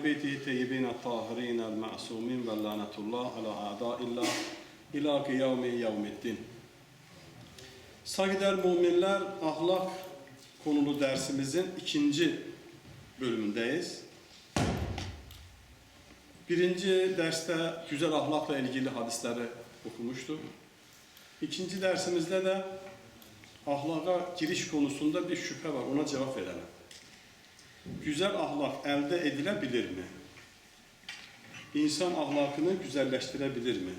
بيته الطيبين الطاهرين المعصومين واللعنة الله على أعداء الله إلى قيام يوم الدين Saygıdeğer müminler, ahlak konulu dersimizin ikinci bölümündeyiz. Birinci derste güzel ahlakla ilgili hadisleri okumuştuk. İkinci dersimizde de ahlaka giriş konusunda bir şüphe var. Ona cevap verelim. Güzel ahlak elde edilebilir mi? İnsan ahlakını güzelleştirebilir mi?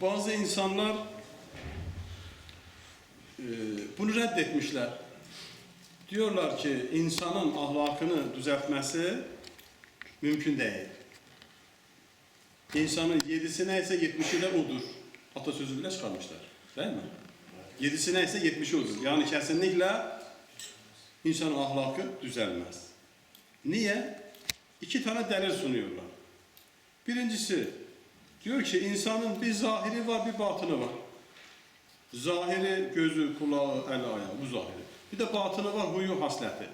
Bazı insanlar e, bunu reddetmişler. Diyorlar ki insanın ahlakını düzeltmesi mümkün değil. İnsanın yedisi neyse yetmişi de odur. Atasözü bile çıkarmışlar. Değil mi? Yedisi neyse yetmişi odur. Yani kesinlikle insanın ahlakı düzelmez. Niye? İki tane delil sunuyorlar. Birincisi diyor ki insanın bir zahiri var bir batını var. Zahiri gözü, kulağı, el, ayağı bu zahiri. Bir de batını var huyu, hasleti.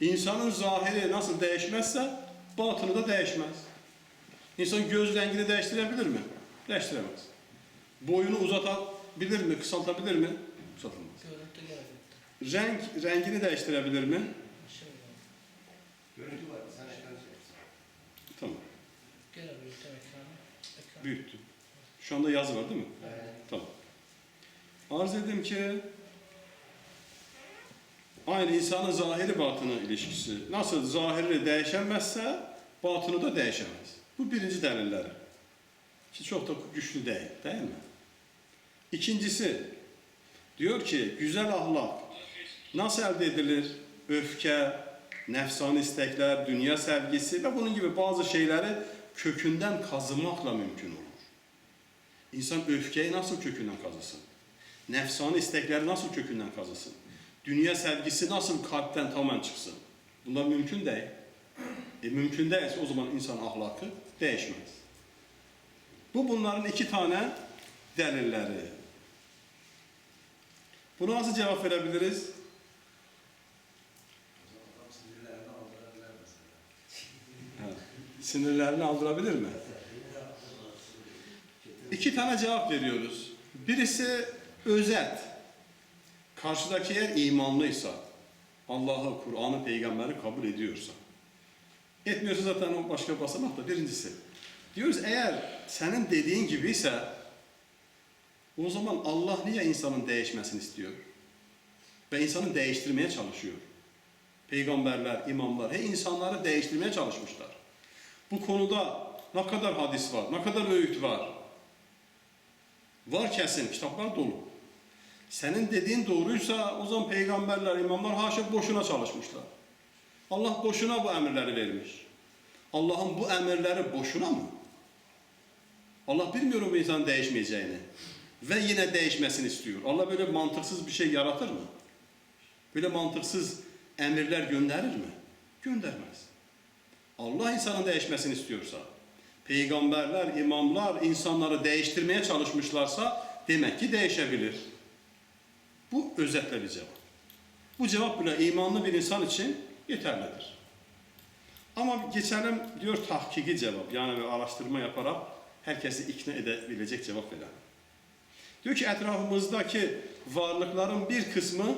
İnsanın zahiri nasıl değişmezse batını da değişmez. İnsan göz rengini değiştirebilir mi? Değiştiremez. Boyunu uzatabilir mi? Kısaltabilir mi? Kısaltamaz. Görüntü. Renk, rengini değiştirebilir mi? Var. Görüntü var. Sen ekran çek. Tamam. Gelebilir ekranı. Ekran. Büyüttüm. Şu anda yazı var değil mi? Evet. Tamam. Arz edeyim ki aynı insanın zahiri batını ilişkisi nasıl zahiri değişemezse batını da değişemez. Bu birinci delilleri. Ki çok da güçlü değil, değil mi? İkincisi diyor ki güzel ahlak nasıl elde edilir? Öfke, nefsani istekler, dünya sevgisi ve bunun gibi bazı şeyleri kökünden kazımakla mümkün olur. İnsan öfkeyi nasıl kökünden kazısın? Nefsani istekleri nasıl kökünden kazısın? Dünya sevgisi nasıl kalpten tamamen çıksın? Bunlar mümkün değil. E, mümkün değilse o zaman insan ahlakı değişmez. Bu bunların iki tane delilleri. Buna nasıl cevap verebiliriz? Adam sinirlerini aldırabilir mesela. Evet. Sinirlerini aldırabilir mi? İki tane cevap veriyoruz. Birisi özet. Karşıdaki eğer imanlıysa, Allah'ı, Kur'an'ı, peygamberi kabul ediyorsa. Etmiyorsa zaten o başka basamak da birincisi. Diyoruz eğer senin dediğin gibiyse o zaman Allah niye insanın değişmesini istiyor? Ve insanı değiştirmeye çalışıyor. Peygamberler, imamlar, he insanları değiştirmeye çalışmışlar. Bu konuda ne kadar hadis var, ne kadar öğüt var. Var kesin, kitaplar dolu. Senin dediğin doğruysa o zaman peygamberler, imamlar haşa boşuna çalışmışlar. Allah boşuna bu emirleri vermiş. Allah'ın bu emirleri boşuna mı? Allah bilmiyor mu insanın değişmeyeceğini. Ve yine değişmesini istiyor. Allah böyle mantıksız bir şey yaratır mı? Böyle mantıksız emirler gönderir mi? Göndermez. Allah insanın değişmesini istiyorsa, peygamberler, imamlar insanları değiştirmeye çalışmışlarsa demek ki değişebilir. Bu özetle bir cevap. Bu cevap bile imanlı bir insan için yeterlidir. Ama geçelim diyor tahkiki cevap. Yani bir araştırma yaparak herkesi ikna edebilecek cevap veren. Diyor ki etrafımızdaki varlıkların bir kısmı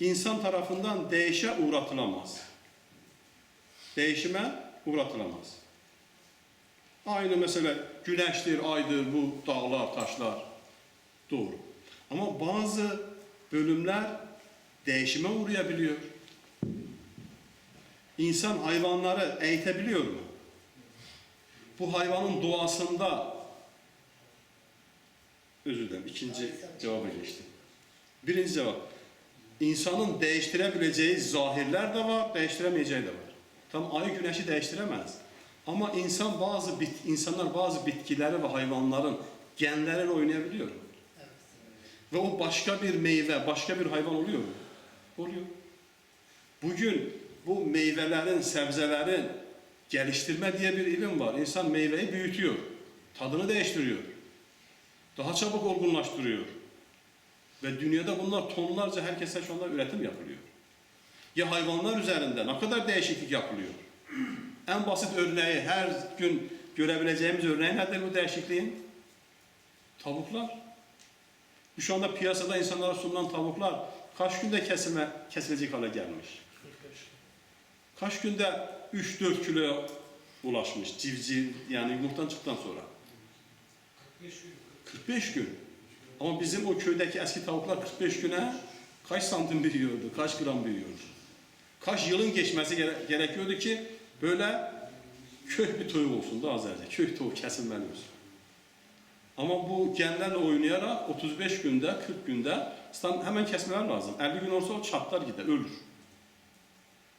insan tarafından değişe uğratılamaz. Değişime uğratılamaz. Aynı mesela güneştir, aydır, bu dağlar, taşlar. Doğru. Ama bazı bölümler değişime uğrayabiliyor. İnsan hayvanları eğitebiliyor mu? Bu hayvanın doğasında özür dilerim ikinci cevaba geçtim. Birinci cevap. İnsanın değiştirebileceği zahirler de var, değiştiremeyeceği de var. Tam ay güneşi değiştiremez. Ama insan bazı bit, insanlar bazı bitkileri ve hayvanların genleriyle oynayabiliyor. Ve o başka bir meyve, başka bir hayvan oluyor? Oluyor. Bugün bu meyvelerin, sebzelerin geliştirme diye bir ilim var. İnsan meyveyi büyütüyor. Tadını değiştiriyor. Daha çabuk olgunlaştırıyor. Ve dünyada bunlar tonlarca herkese şu anda üretim yapılıyor. Ya hayvanlar üzerinde ne kadar değişiklik yapılıyor. En basit örneği, her gün görebileceğimiz örneği nedir bu değişikliğin? Tavuklar. Şu anda piyasada insanlara sunulan tavuklar kaç günde kesilme, kesilecek hale gelmiş? 45. Kaç günde 3-4 kilo ulaşmış civciv yani yumurtadan çıktıktan sonra? 45 gün. 45 gün. Ama bizim o köydeki eski tavuklar 45 güne kaç santim büyüyordu, kaç gram büyüyordu? Kaç yılın geçmesi gere- gerekiyordu ki böyle kök bir toyuk olsun da azərcə, kök toyuk kesilmeli olsun. Ama bu genlerle oynayarak 35 günde, 40 günde stand hemen kesmeler lazım. 50 gün olsa o çatlar gider, ölür.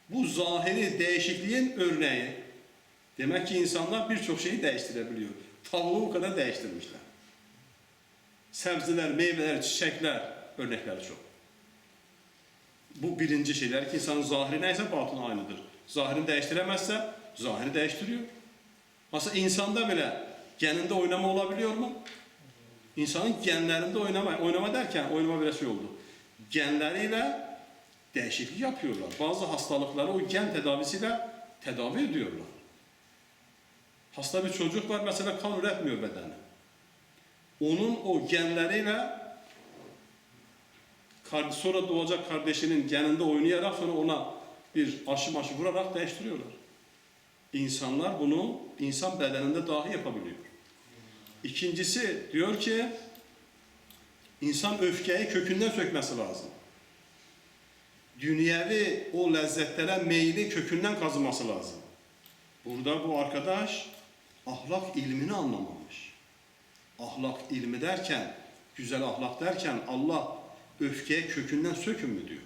Bu zahiri değişikliğin örneği. Demek ki insanlar birçok şeyi değiştirebiliyor. Tavuğu o kadar değiştirmişler. Sebzeler, meyveler, çiçekler örnekleri çok. Bu birinci şeyler ki insanın zahiri neyse batını aynıdır. Zahirini değiştiremezse zahiri değiştiriyor. Mesela insanda bile geninde oynama olabiliyor mu? İnsanın genlerinde oynama, oynama derken oynama bir şey oldu. Genleriyle değişiklik yapıyorlar. Bazı hastalıkları o gen tedavisiyle tedavi ediyorlar. Hasta bir çocuk var mesela kan üretmiyor bedeni. Onun o genleriyle sonra doğacak kardeşinin geninde oynayarak sonra ona bir aşı maşı vurarak değiştiriyorlar. İnsanlar bunu insan bedeninde dahi yapabiliyor. İkincisi diyor ki insan öfkeyi kökünden sökmesi lazım. Dünyevi o lezzetlere meyli kökünden kazıması lazım. Burada bu arkadaş ahlak ilmini anlamamış. Ahlak ilmi derken, güzel ahlak derken Allah öfkeye kökünden sökün mü diyor.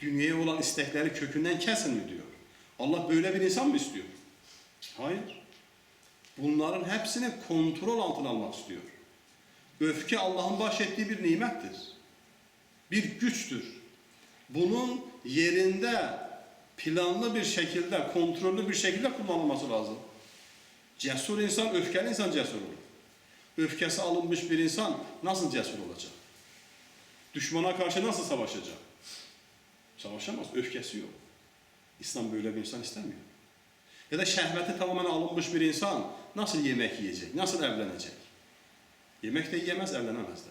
Dünyaya olan istekleri kökünden kesin mi diyor. Allah böyle bir insan mı istiyor? Hayır. Bunların hepsini kontrol altına almak istiyor. Öfke Allah'ın bahşettiği bir nimettir. Bir güçtür. Bunun yerinde planlı bir şekilde, kontrollü bir şekilde kullanılması lazım. Cesur insan, öfkeli insan cesur olur. Öfkesi alınmış bir insan nasıl cesur olacak? Düşmana karşı nasıl savaşacak? Savaşamaz, öfkesi yok. İslam böyle bir insan istemiyor. Ya da şehveti tamamen alınmış bir insan nasıl yemek yiyecek, nasıl evlenecek? Yemek de yiyemez, evlenemez de.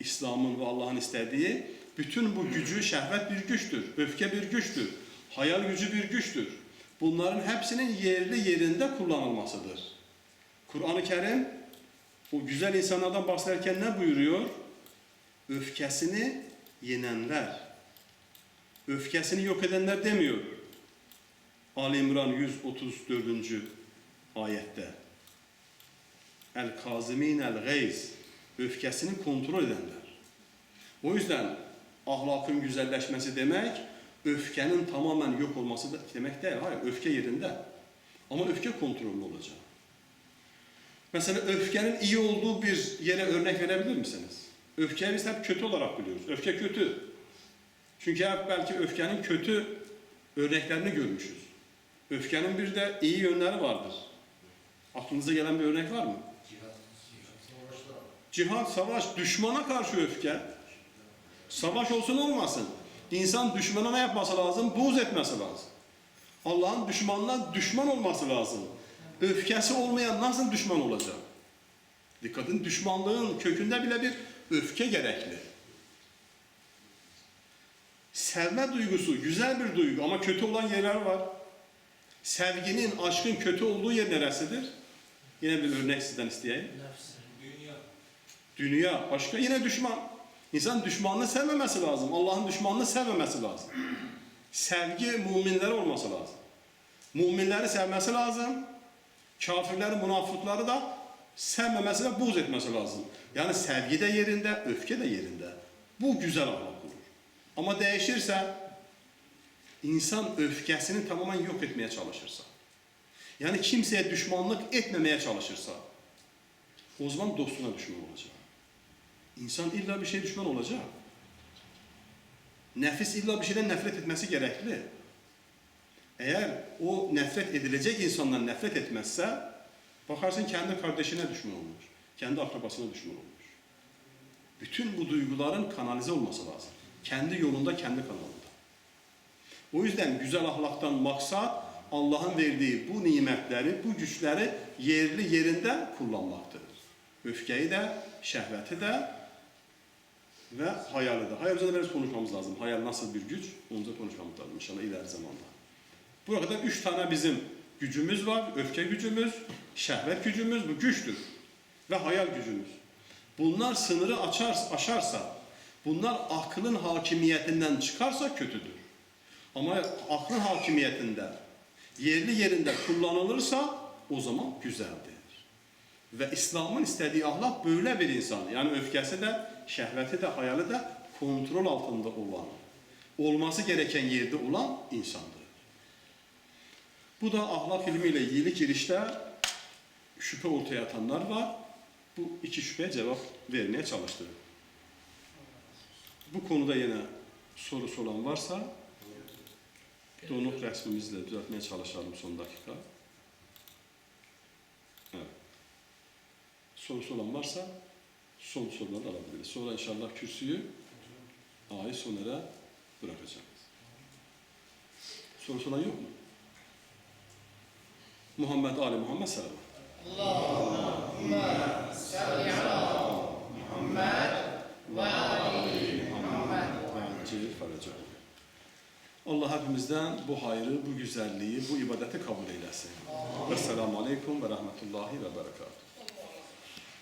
İslam'ın ve Allah'ın istediği bütün bu gücü, şehvet bir güçtür, öfke bir güçtür, hayal gücü bir güçtür. Bunların hepsinin yerli yerinde kullanılmasıdır. Kur'an-ı Kerim o güzel insanlardan bahsederken ne buyuruyor? Öfkesini yenenler, öfkesini yok edenler demiyor. Ali İmran 134. ayette. El kazimin el gayz. Öfkesini kontrol edenler. O yüzden ahlakın güzelleşmesi demek, öfkenin tamamen yok olması demek değil. Hayır, öfke yerinde. Ama öfke kontrollü olacak. Mesela öfkenin iyi olduğu bir yere örnek verebilir misiniz? Öfkeyi biz hep kötü olarak biliyoruz. Öfke kötü. Çünkü hep belki öfkenin kötü örneklerini görmüşüz. Öfkenin bir de iyi yönleri vardır. Aklınıza gelen bir örnek var mı? Cihat. Cihat, savaş, düşmana karşı öfke. Savaş olsun olmasın. İnsan düşmana ne yapması lazım? Buğz etmesi lazım. Allah'ın düşmanına düşman olması lazım. Öfkesi olmayan nasıl düşman olacak? Dikkatin düşmanlığın kökünde bile bir öfke gerekli. Sevme duygusu güzel bir duygu ama kötü olan yerler var. Sevginin, aşkın kötü olduğu yer neresidir? Yine bir örnek sizden isteyeyim. Dünya. Dünya başka yine düşman. İnsan düşmanını sevmemesi lazım. Allah'ın düşmanını sevmemesi lazım. Sevgi müminler olması lazım. Müminleri sevmesi lazım. Kafirleri, münafıkları da sevmemesi ve buğz etmesi lazım. Yani sevgi de yerinde, öfke de yerinde. Bu güzel ahlak olur. Ama değişirse insan öfkesini tamamen yok etmeye çalışırsa, yani kimseye düşmanlık etmemeye çalışırsa, o zaman dostuna düşman olacak. İnsan illa bir şey düşman olacak. Nefis illa bir şeyden nefret etmesi gerekli. Eğer o nefret edilecek insandan nefret etmezse, bakarsın kendi kardeşine düşman olmuş, kendi akrabasına düşman olmuş. Bütün bu duyguların kanalize olması lazım. Kendi yolunda, kendi kanalında. O yüzden güzel ahlaktan maksat Allah'ın verdiği bu nimetleri, bu güçleri yerli yerinde kullanmaktır. Öfkeyi de, şehveti de ve hayalı da. Hayal üzerinde biraz konuşmamız lazım. Hayal nasıl bir güç? Onu da konuşmamız lazım inşallah ileri zamanda. Bu kadar üç tane bizim gücümüz var. Öfke gücümüz, şehvet gücümüz, bu güçtür. Ve hayal gücümüz. Bunlar sınırı açar, aşarsa, bunlar aklın hakimiyetinden çıkarsa kötüdür. Ama aklın hakimiyetinde, yerli yerinde kullanılırsa o zaman güzeldir. Ve İslam'ın istediği ahlak böyle bir insan. Yani öfkesi de, şehveti de, hayali de kontrol altında olan, olması gereken yerde olan insandır. Bu da ahlak ilmiyle ilgili girişte şüphe ortaya atanlar var. Bu iki şüpheye cevap vermeye çalıştı. Bu konuda yine sorusu olan varsa donuk resmimizle düzeltmeye çalışalım son dakika. Evet. Sorusu olan varsa son soruları alabiliriz. Sonra inşallah kürsüyü A'yı Soner'e bırakacağız. Sorusu olan yok mu? Muhammed Ali Muhammed selam. Acil faraca. Allah hepimizden bu hayrı, bu güzelliği, bu ibadeti kabul eylesin. Vesselamu Aleyküm ve Rahmetullahi ve Berekatuhu.